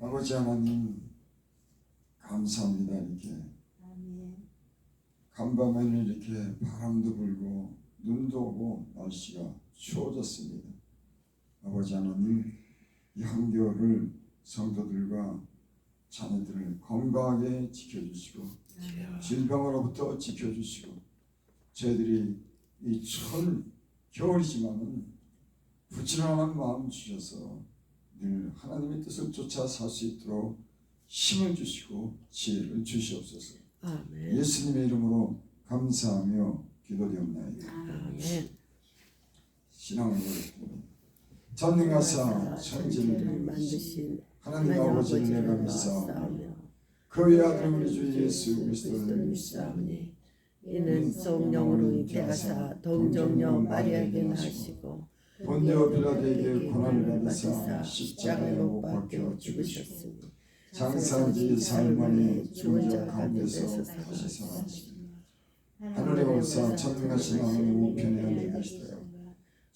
아버지 하나님 감사합니다 이렇게 아멘. 간밤에는 이렇게 바람도 불고 눈도 오고 날씨가 추워졌습니다. 아버지 하나님 이 한겨울을 성도들과 자녀들을 건강하게 지켜주시고 질병으로부터 지켜주시고 저희들이 이 추운 겨울이지만은 부지런한 마음 주셔서 늘 하나님의 뜻을 쫓아 살 수 있도록 힘을 주시고 지혜를 주시옵소서. 아멘. 예수님의 이름으로 감사하며. 아멘. 신앙을 고백합니다. 전능하사 천지를 만드신 하나님 아버지를 내가 믿사오며 믿사오며 그 외아들 우리 주 예수 그리스도를 믿사오니 이는 성령으로 잉태하사 동정녀 마리아에게 나시고 본디오 빌라도에게 고난을 받으사 십자가에 못 박혀 죽으셨으니 장사한 지 사흘 만에 죽은 자 가운데서 다시 살아나시니 하늘에 올사 천능하신 하나님 우편에 앉으시더라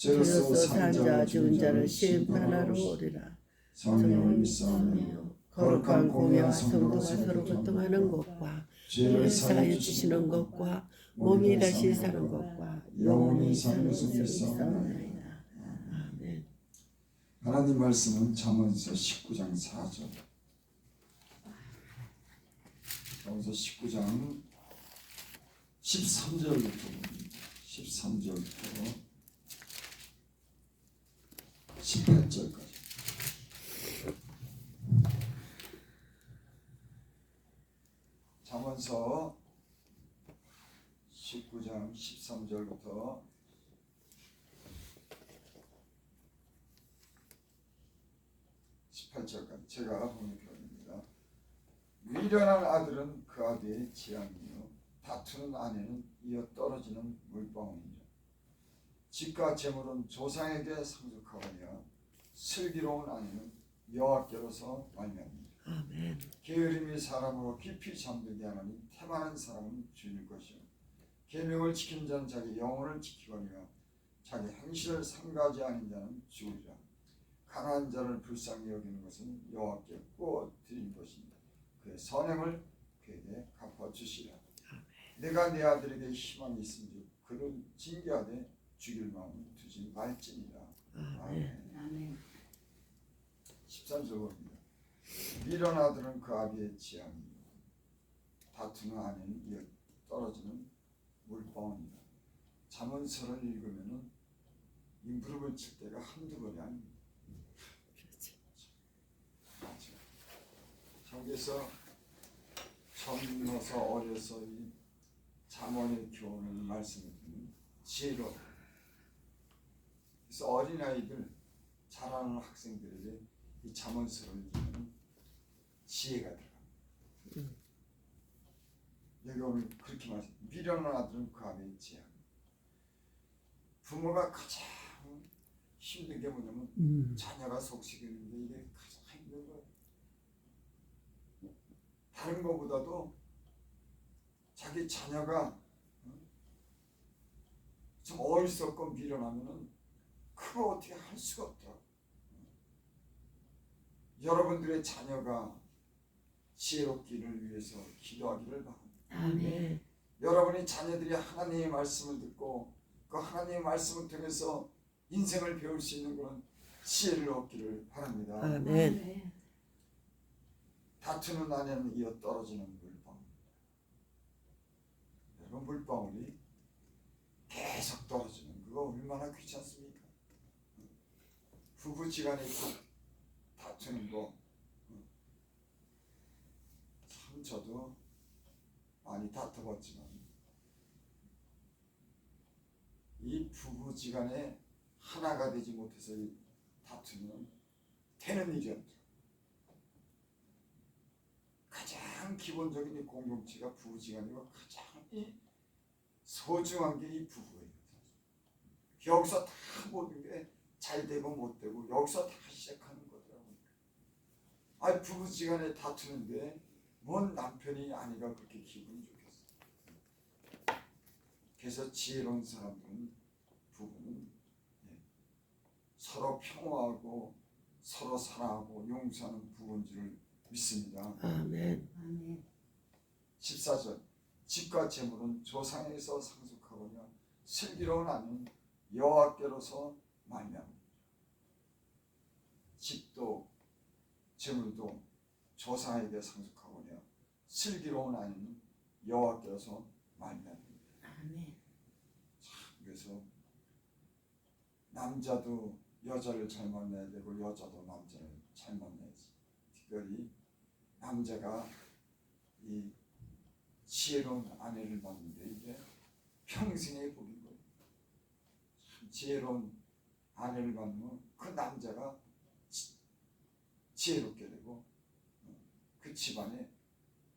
죄로서 산자 죽은 자를 심판하러 오리라. 성령을 믿사오며 거룩한 공예와 성도가 서로 교통하는 것과 죄를 사해 주시는 것과 몸이 다시 사는 것과 영원히 것을 믿사오나이다. 믿사오나이다. 아멘. 하나님 말씀은 잠언서 19장 4절. 잠언서 19장 13절부터 13절부터 18절까지. 잠언서 19장 13절부터 18절까지 제가 보는 표현입니다. 미련한 아들은 그 아비의 지향이요 다투는 아내는 이어 떨어지는 물방울이니라. 집과 재물은 조상에게 상속하거니와 슬기로운 아내는 여호와께로서 말미암니다. 게으름이 사람으로 깊이 잠들게 하나니 태만한 사람은 주일 것이요 계명을 지킨 자는 자기 영혼을 지키거니와 자기 행실을 삼가지 않은 자는 죽으리라 강한 자를 불쌍히 여기는 것은 여호와께 꾸어 드린 것입니다 그의 선행을 그에게 갚아 주시라 내가 내 아들에게 희망이 있은지 그를 징계하되 죽일 마음을 두지 말지니라 아멘. 아멘 아멘. 13절 봅니다. 미련 아들은 그 아비의 지향이요 다투는 아내는 이어 떨어지는 물방울이다. 잠언서를 읽으면은 이 무릎을 칠 때가 한두 번이 아닙니다. 그렇지. 맞죠. 저기서 젊어서 어려서 이 잠언의 교훈을 말씀을 듣는 지혜로 그래서 어린아이들 자라는 학생들에게 이 읽으면 지혜가 들어갑니다. 음. 여기 오늘 그렇게 말씀 미련한 아들은 그 아비의 지혜 부모가 가장 힘든 게 뭐냐면 음. 자녀가 속삭이는데 이게 가장 힘든 거예요. 다른 것보다도 자기 자녀가 어? 좀 어리석고 미련하면은 그거 어떻게 할 수가 없더라고. 여러분들의 자녀가 지혜롭기를 위해서 기도하기를 바랍니다. 아멘. 여러분의 자녀들이 하나님의 말씀을 듣고 그 하나님의 말씀을 통해서 인생을 배울 수 있는 그런 지혜를 얻기를 바랍니다. 아멘. 다투는 아내는 이어 떨어지는 물방울. 여러분 물방울이 계속 떨어지는 그거 얼마나 귀찮습니까? 부부지간에 다- 다투는 거. 참 저도 많이 다퉈봤지만 이 부부지간에 하나가 되지 못해서 이 다투면 되는 일이 없죠. 가장 기본적인 이 공동체가 부부지간이고 가장 이 소중한 게 이 부부예요. 여기서 다 모든 게 잘 되고 못 되고 여기서 다 시작하는 거더라고요. 아 부부지간에 다투는데 뭔 남편이 아니라 그렇게 기분이 좋겠어. 그래서 지혜로운 사람들은 부부는 예, 서로 평화하고 서로 사랑하고 용서하는 줄 믿습니다. 아멘. 아멘. 14절 집과 재물은 조상에서 상속하거냐 슬기로운 아는 여호와께로서 말미암아 집도 재물도 조상에게 상속하거냐 슬기로운 아는 여호와께로서 말미암아 아멘. 그래서 남자도 여자를 잘 만나야 되고 여자도 남자를 잘 만나야지. 특별히 남자가 이 지혜로운 아내를 만는 게 이게 평생의 복이고 참 지혜로운 아내를 만나면 그 남자가 지, 지혜롭게 되고 어, 그 집안에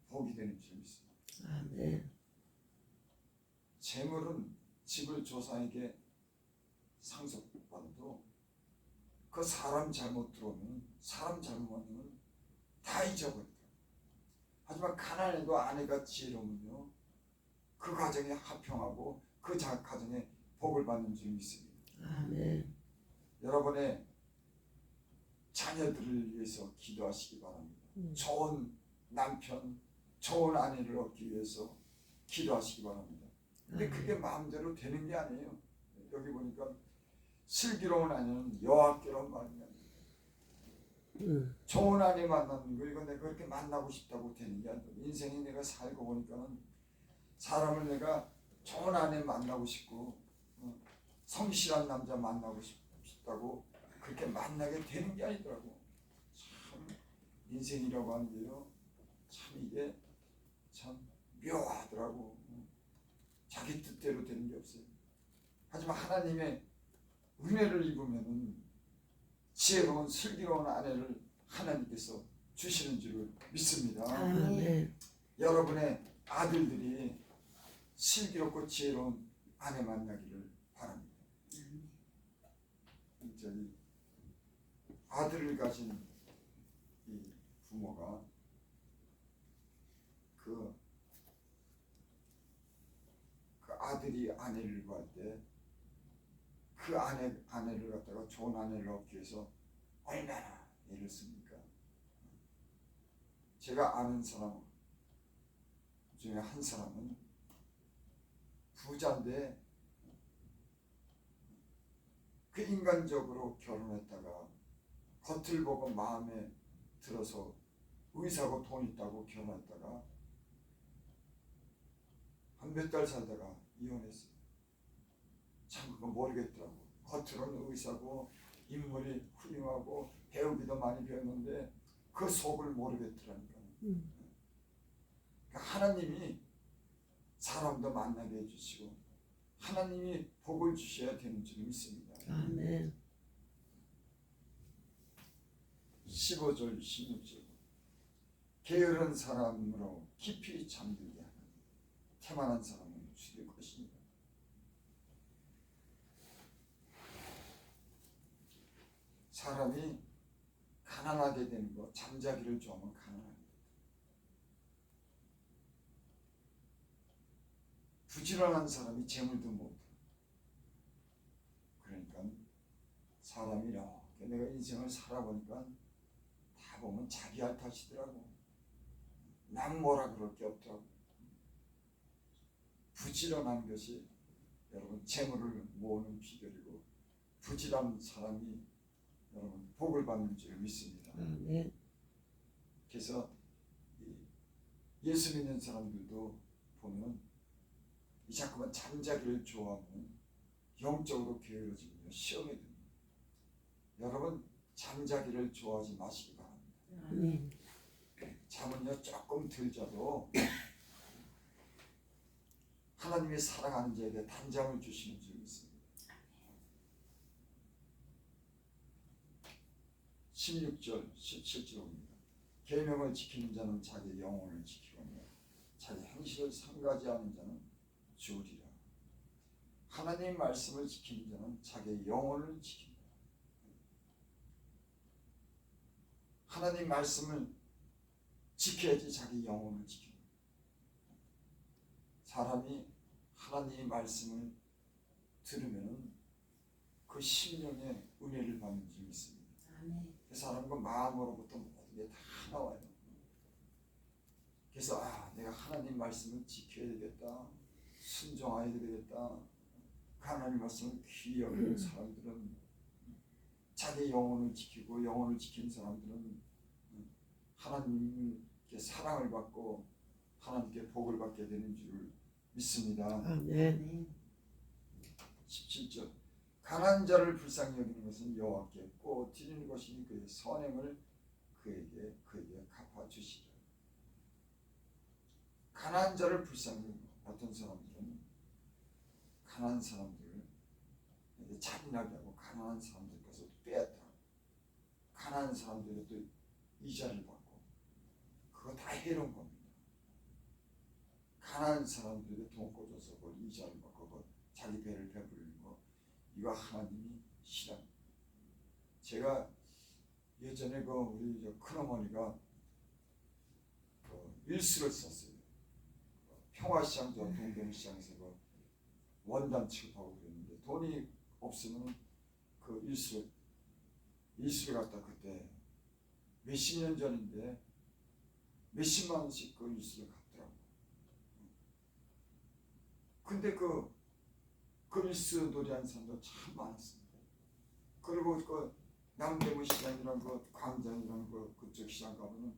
복이 되는 줄 믿습니다. 아멘. 재물은 집을 조상에게 상속받아도 그 사람 잘못 들어오면 사람 잘못 만나면 다 잊어버리더라고요. 하지만 가난해도 아내가 지혜로우면요 그 가정이 화평하고 그 자- 가정에 복을 받는 줄 믿습니다. 아멘. 여러분의 자녀들을 위해서 기도하시기 바랍니다. 음. 좋은 남편, 좋은 아내를 얻기 위해서 기도하시기 바랍니다. 근데. 그게 마음대로 되는 게 아니에요. 여기 보니까 슬기로운 아내는 여호와께로 말미암아 음. 좋은 아내 만나는 거 이거 내가 그렇게 만나고 싶다고 되는 게 아니고 인생이 내가 살고 보니까는 사람을 내가 좋은 아내 만나고 싶고 어, 성실한 남자 만나고 싶, 싶다고 그렇게 만나게 되는 게 아니더라고. 참 인생이라고 하는 게요. 참 이게 참 묘하더라고. 어. 자기 뜻대로 되는 게 없어요. 하지만 하나님의 은혜를 입으면은 지혜로운 슬기로운 아내를 하나님께서 주시는 줄을 믿습니다. 아멘. 여러분의 아들들이 슬기롭고 지혜로운 아내 만나기를 바랍니다. 저기 아들을 가진 이 부모가 그, 그 아들이 아내를 그 아내 아내를 갖다가 좋은 아내를 얻기 위해서 얼마나 애를 씁니까? 제가 아는 사람 중에 한 사람은 부자인데 그 인간적으로 결혼했다가 겉을 보고 마음에 들어서 의사고 돈 있다고 결혼했다가 한 몇 달 살다가 이혼했어요. 참 그거 모르겠더라고. 겉으로는 의사고 인물이 훌륭하고 배우기도 많이 배웠는데 그 속을 모르겠더라니까. 음. 그러니까 하나님이 사람도 만나게 해주시고 하나님이 복을 주셔야 되는 줄 믿습니다. 아멘. 15절 16절 게으른 사람으로 깊이 잠들게 하는 태만한 사람은 죽일 것입니다. 사람이 가난하게 되는 거 잠자기를 좋아하면 가난합니다. 부지런한 사람이 재물도 못. 그러니까 사람이 이렇게 내가 인생을 살아보니까 다 보면 자기 할 탓이더라고. 남 뭐라 그럴 게 없더라고. 부지런한 것이 여러분 재물을 모으는 비결이고 부지런한 사람이 여러분 복을 받는 줄 믿습니다. 아멘. 그래서 이 예수 믿는 사람들도 보면 이 자꾸만 잠자기를 좋아하면 영적으로 게으러지며 시험에 듭니다. 여러분 잠자기를 좋아하지 마시기 바랍니다. 음. 잠은요 조금 덜 자도 하나님이 사랑하는 자에게 단잠을 주시는 줄 믿습니다. 16절, 17절입니다. 계명을 지키는 자는 자기 영혼을 지키거니와 자기 행실을 삼가지하는 자는 주리라. 하나님 말씀을 지키는 자는 자기 영혼을 지킨다. 하나님 말씀을 지켜야지 자기 영혼을 지킵니다. 사람이 하나님의 말씀을 들으면 그 심령의 은혜를 받는 사람과 마음으로 부터 모든 게다 나와요. 그래서 아 내가 하나님 말씀을 지켜야 되겠다. 순종해야 되겠다. 그 하나님 말씀을 귀히 여기는 사람들은 자기 영혼을 지키고 영혼을 지킨 사람들은 하나님께 사랑을 받고 하나님께 복을 받게 되는 줄 믿습니다. 아멘. 17절 가난한 자를 불쌍히 여기는 것은 여호와께 꼭 드리는 것이니 그의 선행을 그에게 그에게 갚아 주시리라. 가난한 자를 불쌍히 어떤 사람들은 가난한 사람들을 잔인하게 하고 가난한 사람들 것을 빼앗아 가난한 사람들이 또 이자를 받고 그거 다 해로운 겁니다. 가난한 사람들에게 돈 꿔줘서 그 이자를 받고 그 자기 배를 거 이거 하나님이 싫어. 제가 예전에 그 우리 저 큰어머니가 그 일수를 썼어요. 그 평화시장 저 동경시장에서 그 원단 취급하고 그랬는데 돈이 없으면 그 일수 일수를 갖다 그때 몇십 년 전인데 몇십만 원씩 그 일수를 갚더라고. 근데 그 그리스 놀이하는 사람도 참 많았습니다. 그리고 그 남대문 시장이라는 그 광장이라는 그 그쪽 시장 가면은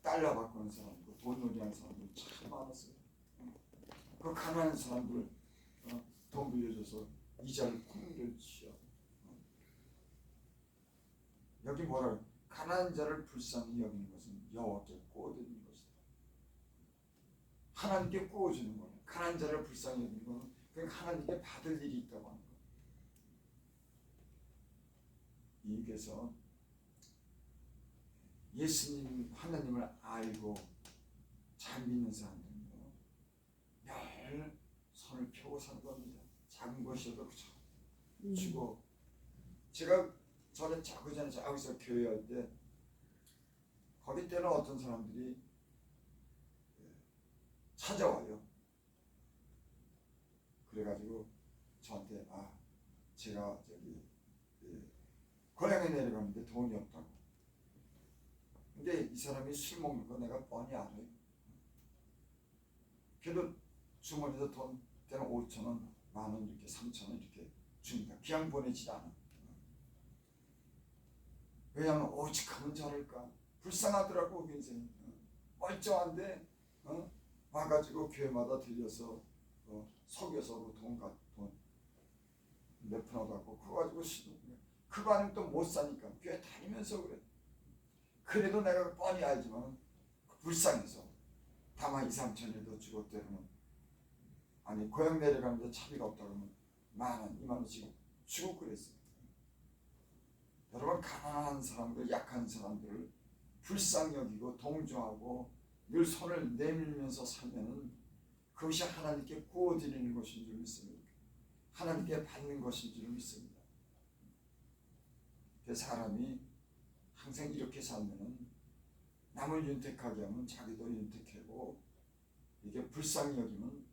달러 바꾸는 사람, 그돈 놀이하는 사람들 참 많았어요. 그 가난한 사람들 어, 돈 빌려줘서 이자를 쿵을 치어. 여기 뭐라? 가난한 자를 불쌍히 여기는 것은 여호와께 꼬드리는 것이다. 하나님께 꼬어주는 거예요. 가난한 자를 불쌍히 여기는 것은 그냥 하나님께 받을 일이 있다고 하는 거예요. 이께서 예수님 하나님을 알고 잘 믿는 사람들은요 늘 손을 펴고 사는 겁니다. 작은 것이어도 그저 음. 주고 제가 전에 자그 전에 자기서 교회 할때 거기 때는 어떤 사람들이 예, 찾아와요. 그래가지고 저한테 아 제가 저기 예, 고향에 내려가는데 돈이 없다고. 근데 이 사람이 술 먹는 거 내가 뻔히 알아요. 그래도 주머니에서 돈 때는 5천 원, 만 원 이렇게 3천 원 이렇게 줍니다. 그냥 보내지 않아. 왜냐하면 오직 하면 저럴까 불쌍하더라고 그 인생이 어. 멀쩡한데 어? 와가지고 교회마다 들려서 어, 속여서 돈돈몇 푼 얻었고 그거 가지고 시- 그거 아니면 또 못 사니까 교회 다니면서 그래. 그래도 내가 뻔히 알지만 불쌍해서 다만 2, 3천이라도 주고 때로는 아니 고향 내려가는데 차비가 없다 그러면 만 원, 이만 원씩 주고 그랬어요. 여러분 가난한 사람들, 약한 사람들을 불쌍히 여기고 동조하고 늘 손을 내밀면서 살면은 그것이 하나님께 구워드리는 것인 줄 믿습니다. 하나님께 받는 것인 줄 믿습니다. 그 사람이 항상 이렇게 살면은 남을 윤택하게 하면 자기도 윤택하고 이게 불쌍히 여기면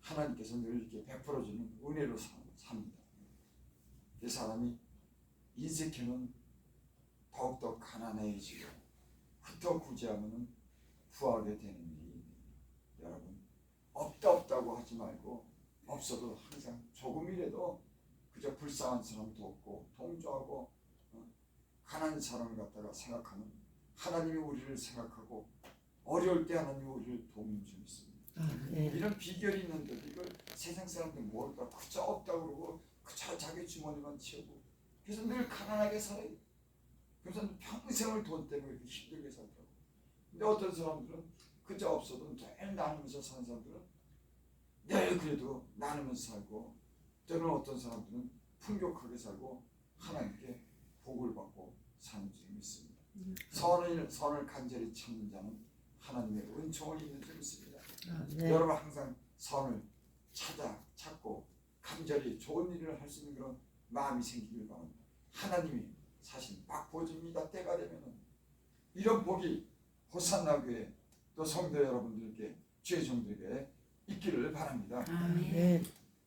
하나님께서 늘 이렇게 베풀어주는 은혜로 사- 삽니다. 그 사람이 인색해는 더욱더 가난해지고 흩어 구제하면 구하게 되는 일이 여러분 없다 없다고 하지 말고 없어도 항상 조금이라도 그저 불쌍한 사람도 없고 동조하고 어, 가난한 사람을 갖다가 생각하면 하나님이 우리를 생각하고 어려울 때 하나님이 우리를 돕는 줄 믿습니다. 아멘. 이런 비결이 있는데 이걸 세상 사람들 모를까 그저 없다 그러고 그저 자기 주머니만 채우고 그래서 늘 가난하게 살아요. 그래서 평생을 돈 때문에 힘들게 살더라고. 근데 어떤 사람들은 그저 없어도 늘 나누면서 사는 사람들은 늘 그래도 나누면서 살고 때로는 어떤 사람들은 풍족하게 살고 하나님께 복을 받고 사는 줄 믿습니다. 선을 선을 간절히 찾는 자는 하나님의 은총을 입는 줄 믿습니다. 아멘. 여러분 항상 선을 찾아 찾고 간절히 좋은 일을 할 수 있는 그런 마음이 생기길 바랍니다. 하나님이 사실 막 보여줍니다. 때가 되면은 이런 복이 호산나 교회 또 성도 여러분들께 주의 종들에게 있기를 바랍니다. 아멘.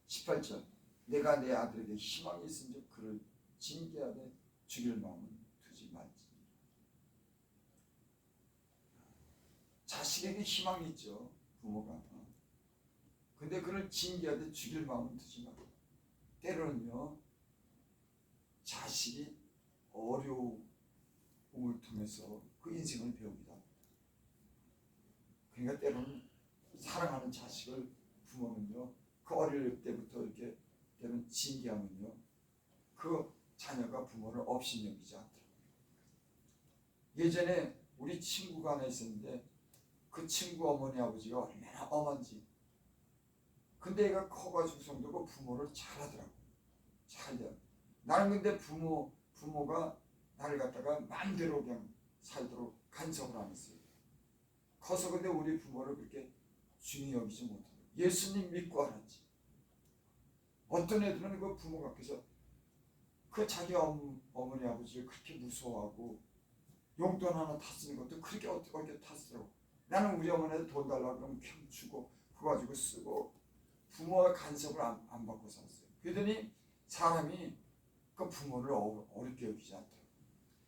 18절 내가 내 아들에게 희망이 있은즉 그를 징계하되 죽일 마음은 두지 말지. 자식에게 희망이 있죠 부모가. 근데 그를 징계하되 죽일 마음은 두지 말라. 때로는요 자식이 어려움을 통해서 그 인생을 배웁니다. 그러니까 때로는 사랑하는 자식을 부모는요. 그 어릴 때부터 이렇게 때로는 징계하면요. 그 자녀가 부모를 업신여기지 않더라고요. 예전에 우리 친구가 하나 있었는데 그 친구 어머니 아버지가 얼마나 엄한지 근데 얘가 커가지고 성도고 부모를 잘하더라고 잘해요 나는 근데 부모 부모가 나를 갖다가 마음대로 그냥 살도록 간섭을 안 했어요 커서 근데 우리 부모를 그렇게 중히 여기지 못하고 예수님 믿고 알았지. 어떤 애들은 그 부모가 그래서 그 자기 엄, 어머니 아버지를 그렇게 무서워하고 용돈 하나 다 쓰는 것도 그렇게 어떻게 다 쓰더라고. 나는 우리 어머니한테 돈 달라고 그러면 그냥 주고 그거 가지고 쓰고 부모의 간섭을 안, 안 받고 살았어요. 그러더니 사람이 그 부모를 어, 어렵게 여기지 않더라고.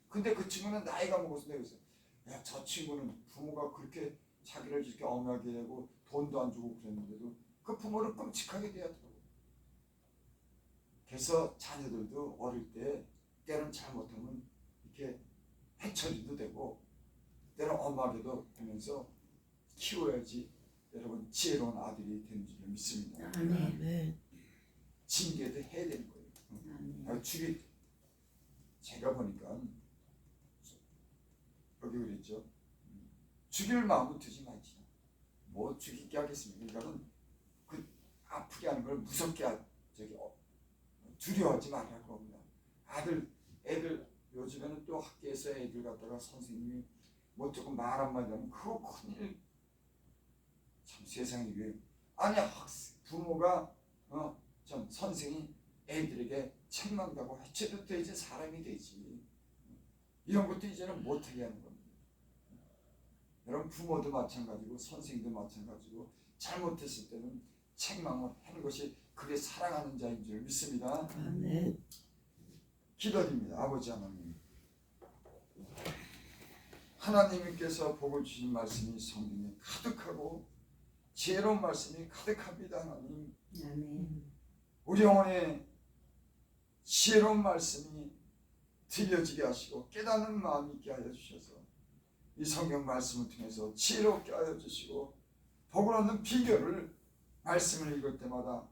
근데 그 친구는 나이가 먹어서 내가 그랬어요. 야 저 친구는 부모가 그렇게 자기를 이렇게 엄하게 하고 돈도 안 주고 그랬는데도 그 부모를 끔찍하게 대하더라고 그래서 자녀들도 어릴 때 때는 잘못하면 이렇게 해처리도 되고 때는 엄하게도 하면서 키워야지 여러분 지혜로운 아들이 되는 줄 믿습니다. 아멘. 아멘. 징계도 해야 되는 거예요. 아, 죽이 제가 보니까 여기 그랬죠. 죽일 마음은 두지 말지. 뭐 죽이게 하겠습니까? 이거는 그 아프게 하는 걸 무섭게 하, 저기 어, 두려워하지 말라고 합니다. 아들, 애들 요즘에는 또 학교에서 애들 갖다가 선생님이 뭐 조금 말 한마디 하면 그거 큰일. 참 세상이 왜 아니 학생 부모가 어참 선생이 애들에게 책망다고 해체도 되지 사람이 되지 이런 것도 이제는 못하게 하는 겁니다. 여러분 부모도 마찬가지고 선생님도 마찬가지고 잘못했을 때는 책망을 하는 것이 그게 사랑하는 자인 줄 믿습니다. 아멘. 기도드립니다. 아버지 하나님. 하나님께서 복을 주신 말씀이 성경에 가득하고 지혜로운 말씀이 가득합니다. 하나님. 아멘. 우리 영혼에 지혜로운 말씀이 들려지게 하시고 깨닫는 마음이 있게 하여 주셔서 이 성경 말씀을 통해서 지혜롭게 하여 주시고 복을 얻는 비결을 말씀을 읽을 때마다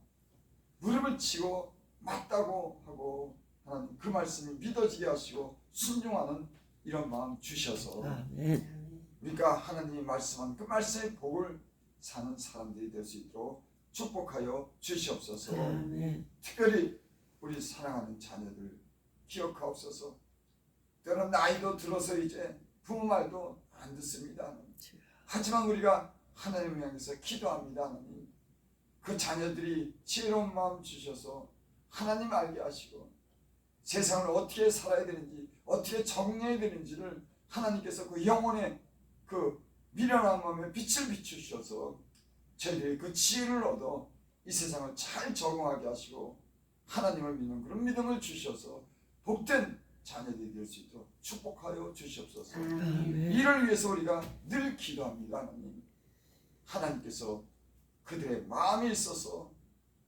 무릎을 치고 맞다고 하고 하나님 그 말씀이 믿어지게 하시고 순종하는 이런 마음 주셔서 아멘. 우리가 하나님이 말씀한 그 말씀의 복을 사는 사람들이 될 수 있도록 축복하여 주시옵소서. 아멘. 특별히 우리 사랑하는 자녀들 기억하옵소서. 때는 나이도 들어서 이제 부모 말도 안 듣습니다. 하지만 우리가 하나님을 향해서 기도합니다. 하나님. 그 자녀들이 지혜로운 마음 주셔서 하나님 알게 하시고 세상을 어떻게 살아야 되는지 어떻게 정리해야 되는지를 하나님께서 그 영혼의 그 미련한 마음에 빛을 비추셔서 저희들이 그 지혜를 얻어 이 세상을 잘 적응하게 하시고 하나님을 믿는 그런 믿음을 주셔서 복된 자녀들이 될 수 있도록 축복하여 주시옵소서. 아멘. 아멘. 이를 위해서 우리가 늘 기도합니다. 하나님. 하나님께서 그들의 마음이 있어서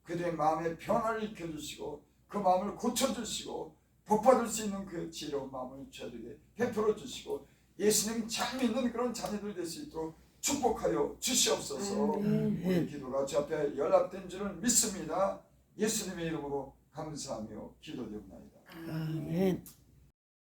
그들의 마음의 변화를 일으켜주시고 그 마음을 고쳐주시고 복받을 수 있는 그 지혜로운 마음을 저에게 베풀어 주시고 예수님 잘 믿는 그런 자녀들 될 수 있도록 축복하여 주시옵소서. 아멘. 우리 기도가 주 앞에 연락된 줄을 믿습니다. 예수님의 이름으로 감사하며 기도드립니다. 아멘.